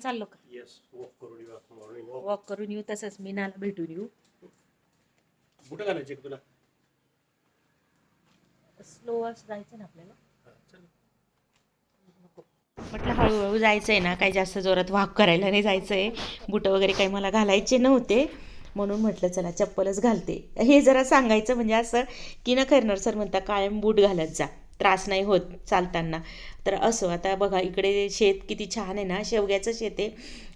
चाललो का? Yes walk करून येऊ आपण मॉर्निंग वॉक वॉक करून येऊ तसंच मीनाला भेटून येऊ. कुठं घालायचे का तुला? स्लो जायचं ना आपल्याला? हा, चल. म्हटलं हळूहळू जायचंय ना काही जास्त जोरात वाक करायला नाही जायचंय. बुट वगैरे काही मला घालायचे नव्हते. म्हणून म्हटलं चला चप्पलच घालते. हे जरा सांगायचं म्हणजे असं की न करणार सर म्हणता कायम बूट घालत जा. त्रास नाही होत चालताना. तर असो आता बघा इकडे शेत किती छान आहे ना शेवग्याचं शेत आहे.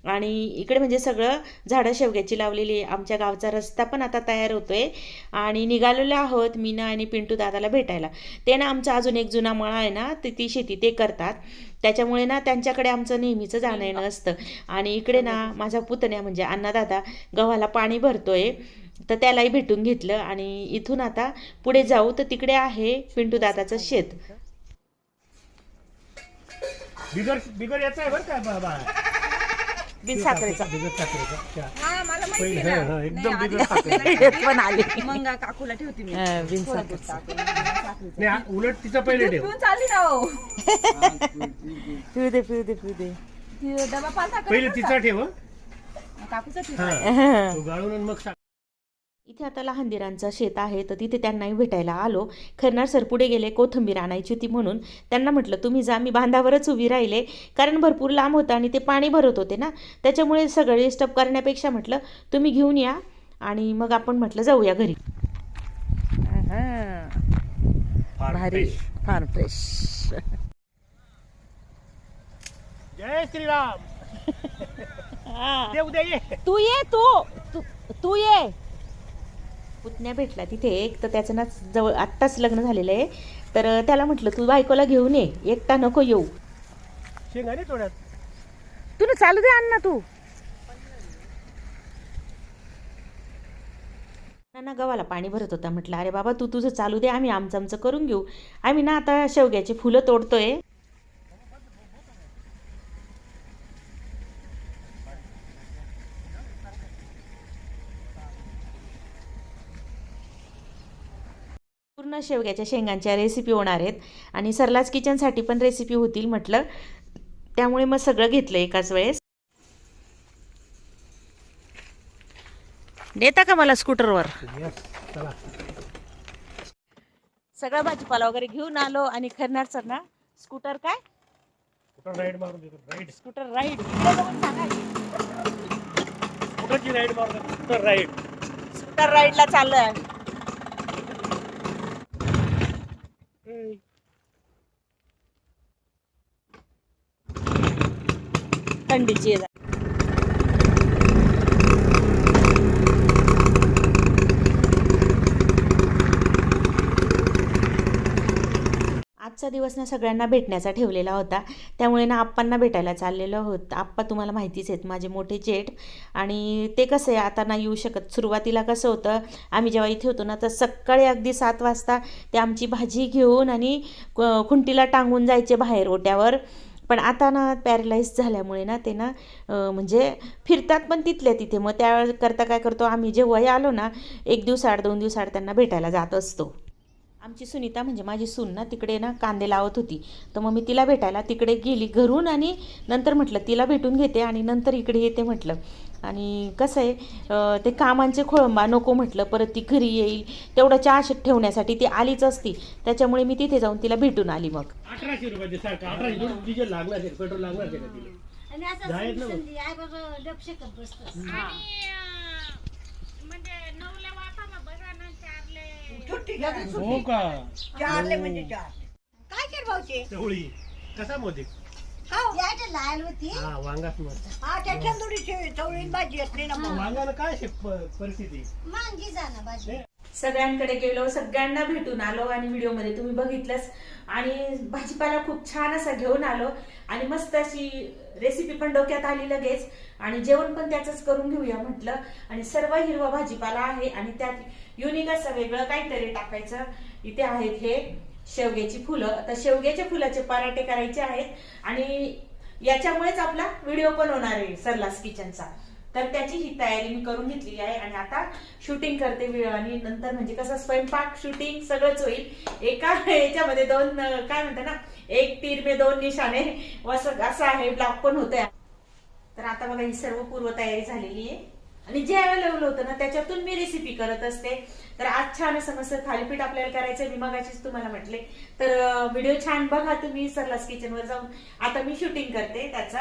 आणि इकडे म्हणजे सगळं झाडं शेवग्याची लावलेली आहे. आमच्या गावचा रस्ता पण आता तयार होतोय. आणि निघालेलो आहोत मीना आणि पिंटू दादाला भेटायला. ते ना आमचा अजून एक जुना मळा आहे ना ते ती शेती ते करतात. त्याच्यामुळे ना त्यांच्याकडे आमचं नेहमीचं जाणं येणं असतं. आणि इकडे ना माझा पुतण्या म्हणजे अण्णादादा गव्हाला पाणी भरतोय. तर त्यालाही भेटून घेतलं आणि इथून आता पुढे जाऊ तर तिकडे आहे पिंटू दादाचं शेत. बिगर बिगर याचा आहे बरं का बाबा बिन साखरेचा. बिगर साखरेचा. चहा. हा मला पहिले माहिती हा, ना. हा, एकदम नाही, बिगर आधी साखरेचा. पण आले. मग काकूला ठेवते मी. हा, बिन थोडं दूध साखरेचा. टाकून, साखरेचं. नाही हा, उलट तिचा पहिले ठेव. पिऊन चालली ना हो. पिऊ दे पिऊ दे पिऊ दे. ती डबा पाच साखर पहिले तिचा ठेव हं. काकूचा ठेव. हा. तो गाळून आणि मग साखर. इथे आता लहान दिरांचं शेत आहे तर तिथे त्यांनाही भेटायला आलो. खरणार सर पुढे गेले कोथंबीर आणायची होती म्हणून. त्यांना म्हटलं तुम्ही जा मी बांधावरच उभी राहिले. कारण भरपूर लांब होतं आणि ते पाणी भरत होते ना. त्याच्यामुळे सगळे डिस्टर्ब करण्यापेक्षा म्हटलं तुम्ही घेऊन या. आणि मग आपण म्हटलं जाऊया घरी. फार भारी. fresh. फार फ्रेश जय श्रीराम. ते ये. तू ये तू. तू तू ये. पुतण्या भेटला तिथे. एक तर त्याचं ना जवळ आत्ताच लग्न झालेलं आहे. तर त्याला म्हटलं तू बायकोला घेऊन ये एकटा नको येऊ. शेंगा नाही थोड्यात तू ना चालू दे अण्णा तू. ना गव्हाला पाणी भरत होता. म्हटलं अरे बाबा तू तुझं चालू दे आम्ही आमचं आमचं करून घेऊ. आम्ही ना आता शेवग्याची फुलं तोडतोय. पूर्ण शेवग्याच्या शेंगांच्या रेसिपी होणार आहेत. आणि सरलाज किचनसाठी पण रेसिपी होतील म्हटलं. त्यामुळे मग सगळं घेतलं एकाच वेळेस. नेता का मला स्कूटरवर? सगळा भाजीपाला वगैरे घेऊन आलो आणि खरणार सर ना स्कूटर काय? कुठं राईड मारून देतो. राईड स्कूटर राईड कुठंची राईड मारून देतो. कुठं राईड स्कूटर राईडला चाललोय. आम्ही थंडीची आहे आजचा दिवस ना सगळ्यांना भेटण्याचा ठेवलेला होता. त्यामुळे ना आप्पांना भेटायला चाललेलो होतं. आप्पा तुम्हाला माहितीच आहेत माझे मोठे जेठ. आणि ते कसं आहे आता ना येऊ शकत. सुरुवातीला कसं होतं आम्ही जेव्हा इथे होतो ना तर सकाळी अगदी सात वाजता ते आमची भाजी घेऊन आणि खुंटीला टांगून जायचे बाहेर ओट्यावर. पण आता ना पॅरलाईज झाल्यामुळे ना ते ना म्हणजे फिरतात पण तिथल्या तिथे. मग त्या करता काय करतो आम्ही जेव्हाही आलो ना एक दिवसाआड दोन दिवसाआड त्यांना भेटायला जात असतो. आमची सुनीता म्हणजे माझी सून ना तिकडे ना कांदे लावत होती. तर मग मी तिला भेटायला तिकडे गेली घरून आणि नंतर म्हटलं तिला भेटून घेते आणि नंतर इकडे येते म्हटलं. आणि कसं आहे ते कामांचे खोळंबा नको म्हटलं परत ती घरी येईल. तेवढं चहा ठेवण्यासाठी ती आलीच असती. त्याच्यामुळे मी तिथे जाऊन तिला भेटून आली मग. अठराशे आहे पेट्रोल हो का? चारले म्हणजे चार. काय कर भाऊचे चवळी कसा मोदी यायचं लाल होती. हा हा चवळीन भाजी असली ना मग वांगाला काय शे- प- परिस्थिती? मांगी जाणं बाजी सगळ्यांकडे गेलो सगळ्यांना भेटून आलो आणि व्हिडिओमध्ये तुम्ही बघितलंच. आणि भाजीपाला खूप छान असा घेऊन आलो. आणि मस्त अशी रेसिपी पण डोक्यात आली लगेच. आणि जेवण पण त्याचंच करून घेऊया म्हटलं. आणि सर्व हिरवा भाजीपाला आहे आणि त्यात युनिक असं वेगळं काहीतरी टाकायचं. इथे आहेत हे शेवग्याची फुलं. आता शेवग्याच्या फुलाचे पराठे करायचे आहेत. आणि याच्यामुळेच आपला व्हिडिओ पण होणार आहे सरलास किचनचा. तर त्याची ही तयारी मी करून घेतली आहे आणि आता शूटिंग करते वेळ आणि नंतर म्हणजे कसं स्वयंपाक शूटिंग सगळंच होईल. एका याच्यामध्ये दोन काय म्हणतात ना एक तीर मे दोन निशाने असं असं आहे ब्लॉक पण होतंय. तर आता बघा ही सर्व पूर्वतयारी झालेली आहे. आणि जे अवेलेबल होतं ना त्याच्यातून मी रेसिपी करत असते. तर आज छान असं मस्त थालीपीठ आपल्याला करायचं मी मगाशीच तुम्हाला म्हटले. तर व्हिडिओ छान बघा तुम्ही सरलास किचनवर जाऊन. आता मी शूटिंग करते. त्याचा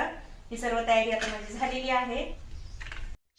ही सर्व तयारी आता माझी झालेली आहे.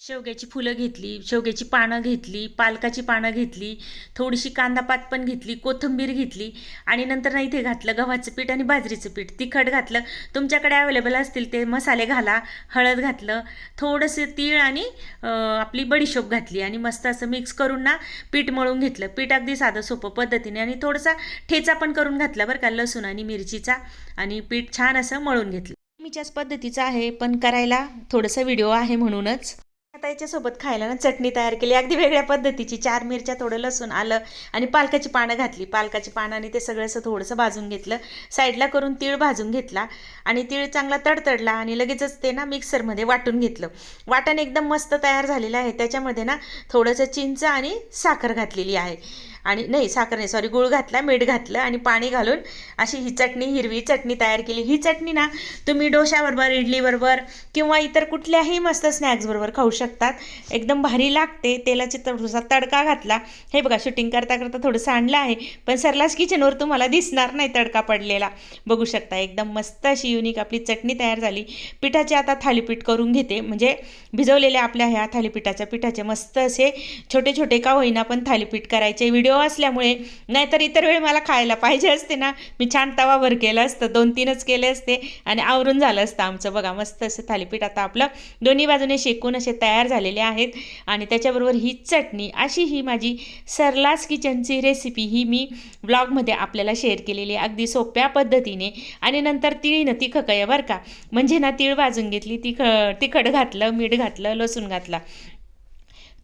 शेवग्याची फुलं घेतली शेवग्याची पानं घेतली पालकाची पानं घेतली थोडीशी कांदापात पण घेतली कोथिंबीर घेतली आणि नंतर नाही ते घातलं गव्हाचं पीठ आणि बाजरीचं पीठ. तिखट घातलं. तुमच्याकडे अवेलेबल असतील ते मसाले घाला हळद घातलं थोडंसं तीळ आणि आपली बडीशोप घातली आणि मस्त असं मिक्स करून ना पीठ मळून घेतलं. पीठ अगदी साधं सोपं पद्धतीने आणि थोडासा ठेचा पण करून घातला बरं का लसूण आणि मिरचीचा आणि पीठ छान असं मळून घेतलं. मीच्याच पद्धतीचं आहे पण करायला थोडंसं व्हिडिओ आहे म्हणूनच. आता याच्यासोबत खायला ना चटणी तयार केली. अगदी वेगळ्या पद्धतीची. चार मिरच्या थोडं लसूण आलं आणि पालकाची पानं घातली. पालकाची पानं आणि ते सगळं असं थोडंसं भाजून घेतलं. साईडला करून तीळ भाजून घेतला आणि तीळ चांगला तडतडला आणि लगेचच ते ना मिक्सरमध्ये वाटून घेतलं. वाटण एकदम मस्त तयार झालेलं आहे. त्याच्यामध्ये ना थोडंसं चिंच आणि साखर घातलेली आहे. आणि नाही साखर नाही सॉरी गुळ घातला मीठ घातलं आणि पाणी घालून अशी ही चटणी हिरवी चटणी तयार केली. ही चटणी ना तुम्ही डोशाबरोबर इडलीबरोबर किंवा इतर कुठल्याही मस्त स्नॅक्सबरोबर खाऊ शकतात. एकदम भारी लागते. तेलाची थोडासा तडका घातला. हे बघा शूटिंग करता करता थोडंसं आणलं आहे पण सरलास किचनवर तुम्हाला दिसणार नाही तडका पडलेला. बघू शकता एकदम मस्त अशी युनिक आपली चटणी तयार झाली. पिठाची आता थालीपीठ करून घेते. म्हणजे भिजवलेल्या आपल्या ह्या थालीपीठाच्या पिठाचे मस्त असे छोटे छोटे का होईना पण थालीपीठ करायचे. व्हिडिओ असल्यामुळे नाहीतर इतर वेळ मला खायला पाहिजे असते ना. मी छान तवावर केलं असतं दोन तीनच केले असते आणि आवरून झालं असतं आमचं. बघा मस्त असं थालीपीठ आता आपलं दोन्ही बाजूने शेकून असे तयार झालेले आहेत आणि त्याच्याबरोबर ही चटणी अशी ही माझी सरलास किचनची रेसिपी ही मी ब्लॉगमध्ये आपल्याला शेअर केलेली आहे. अगदी सोप्या पद्धतीने आणि नंतर तिळीनं ती काय बरं का. म्हणजे ना तीळ भाजून घेतली तिख तिखट घातलं मीठ घातलं लसूण घातला.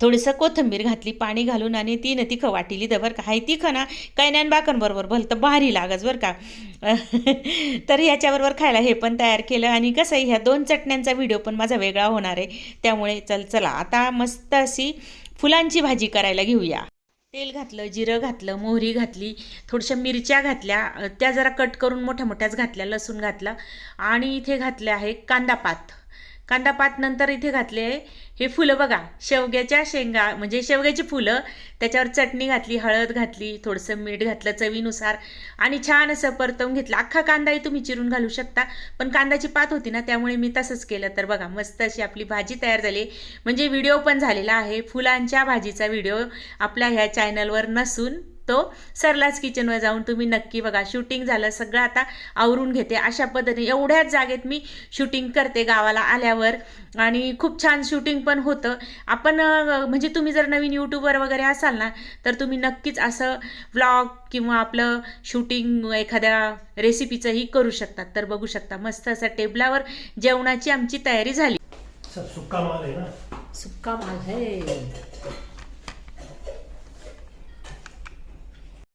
थोडंसं कोथिंबीर घातली पाणी घालून आणि तीनं तिखं वाटिली तर बरं का. हाय तिखं ना कैन्यान बाकनबरोबर भलतं भारी लागच बरं का. तर ह्याच्याबरोबर खायला हे पण तयार केलं आणि कसं आहे ह्या दोन चटण्यांचा व्हिडिओ पण माझा वेगळा होणार आहे. त्यामुळे चल चला आता मस्त अशी फुलांची भाजी करायला घेऊया. तेल घातलं जिरं घातलं मोहरी घातली थोड्याशा मिरच्या घातल्या त्या जरा कट करून मोठ्या मोठ्याच घातल्या लसूण घातला आणि इथे घातले आहे कांदापात कांदापात नंतर इथे घातले आहे हे फुलं बघा शेवग्याच्या शेंगा म्हणजे शेवग्याची फुलं त्याच्यावर चटणी घातली हळद घातली थोडंसं मीठ घातलं चवीनुसार आणि छान असं परतवून घेतलं. अख्खा कांदाही तुम्ही चिरून घालू शकता पण कांद्याची पात होती ना त्यामुळे मी तसंच केलं. तर बघा मस्त अशी आपली भाजी तयार झाली. म्हणजे व्हिडिओ पण झालेला आहे. फुलांच्या भाजीचा व्हिडिओ आपल्या ह्या चॅनलवर नसून तो सरलाच किचनवर जाऊन तुम्ही नक्की बघा शूटिंग झालं सगळं आता आवरून घेते. अशा पद्धतीने एवढ्याच जागेत मी शूटिंग करते गावाला आल्यावर. आणि खूप छान शूटिंग पण होतं. आपण म्हणजे तुम्ही जर नवीन यूट्यूबर वगैरे असाल ना तर तुम्ही नक्कीच असं व्लॉग किंवा आपलं शूटिंग एखाद्या रेसिपीचंही करू शकतात तर बघू शकता मस्त असं टेबलावर जेवणाची आमची तयारी झाली. सब सुक्का माल है ना? सुक्का माल है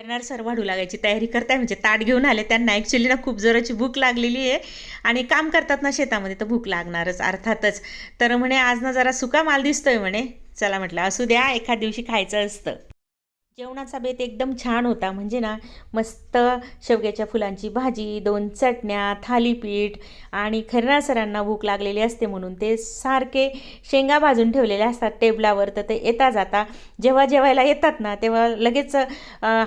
करणार सर वाढू लागायची तयारी करताय म्हणजे ताट घेऊन आले त्यांना. ॲक्च्युली ना खूप जोराची भूक लागलेली आहे. आणि काम करतात ना शेतामध्ये तर भूक लागणारच अर्थातच. तर म्हणे आज ना जरा सुका माल दिसतोय म्हणे. चला म्हटलं असू द्या एखाद दिवशी खायचं असतं. जेवणाचा बेत एकदम छान होता. म्हणजे ना मस्त शेवग्याच्या फुलांची भाजी दोन चटण्या थालीपीठ आणि खरणार सरांना भूक लागलेली असते म्हणून ते सारखे शेंगा भाजून ठेवलेले असतात टेबलावर. तर ते येता जाता जेव्हा जेवायला येतात ना तेव्हा लगेच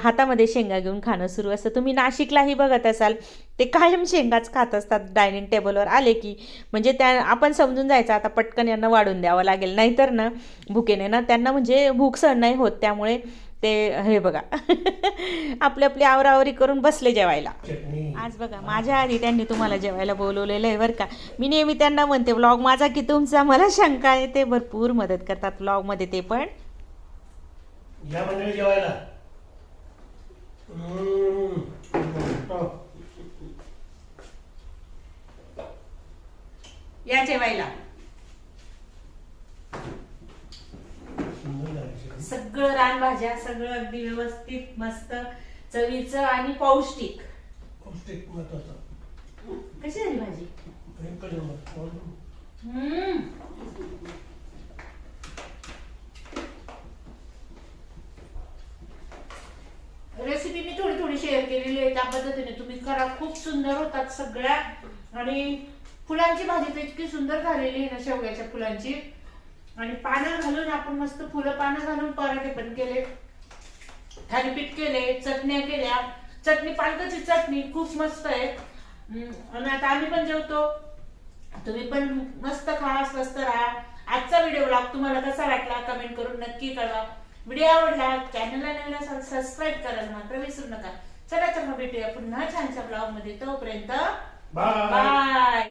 हातामध्ये शेंगा घेऊन खाणं सुरू असतं. तुम्ही नाशिकलाही बघत असाल ते कायम शेंगाच खात असतात. डायनिंग टेबलवर आले की म्हणजे त्या आपण समजून जायचं आता पटकन यांना वाढून द्यावं लागेल. नाहीतर ना भुकेने ना त्यांना म्हणजे भूक सहन नाही होत. त्यामुळे ते हे बघा. आपली आपली आवरावरी करून बसले जेवायला. आज बघा माझ्या आधी त्यांनी तुम्हाला जेवायला बोलवलेलं आहे बरं का. मी नेहमी त्यांना म्हणते व्लॉग माझा की तुमचा? मला शंका आहे. ते भरपूर मदत करतात व्लॉगमध्ये ते पण. जेवायला. हो. या जेवायला सुंदर लागली. सगळं रानभाज्या सगळं अगदी व्यवस्थित मस्त चवीचं आणि पौष्टिक. पौष्टिक महत्वाचं. कशी झाली भाजी? भयंकर महत्वाचं. हम्म. रेसिपी मी थोडी थोडी शेअर केलेली आहे त्या पद्धतीने तुम्ही करा. खूप सुंदर होतात सगळ्या. आणि फुलांची भाजी तर इतकी सुंदर झालेली आहे ना शेवग्याच्या फुलांची. आणि पानं घालून आपण मस्त फुलं पानं घालून पराठे पण केले. थालीपीठ केले चटण्या केल्या. चटणी पालकाची चटणी खूप मस्त आहे. आणि आता आम्ही पण जेवतो. तुम्ही पण मस्त खा स्वस्त राहा. आजचा व्हिडिओ ब्लॉग तुम्हाला कसा वाटला कमेंट करून नक्की कळवा. व्हिडिओ आवडला चॅनलला नवीन असाल सबस्क्राईब करायला मात्र विसरू नका. चला तर मग भेटूया पुन्हा छानच्या ब्लॉगमध्ये. तोपर्यंत बाय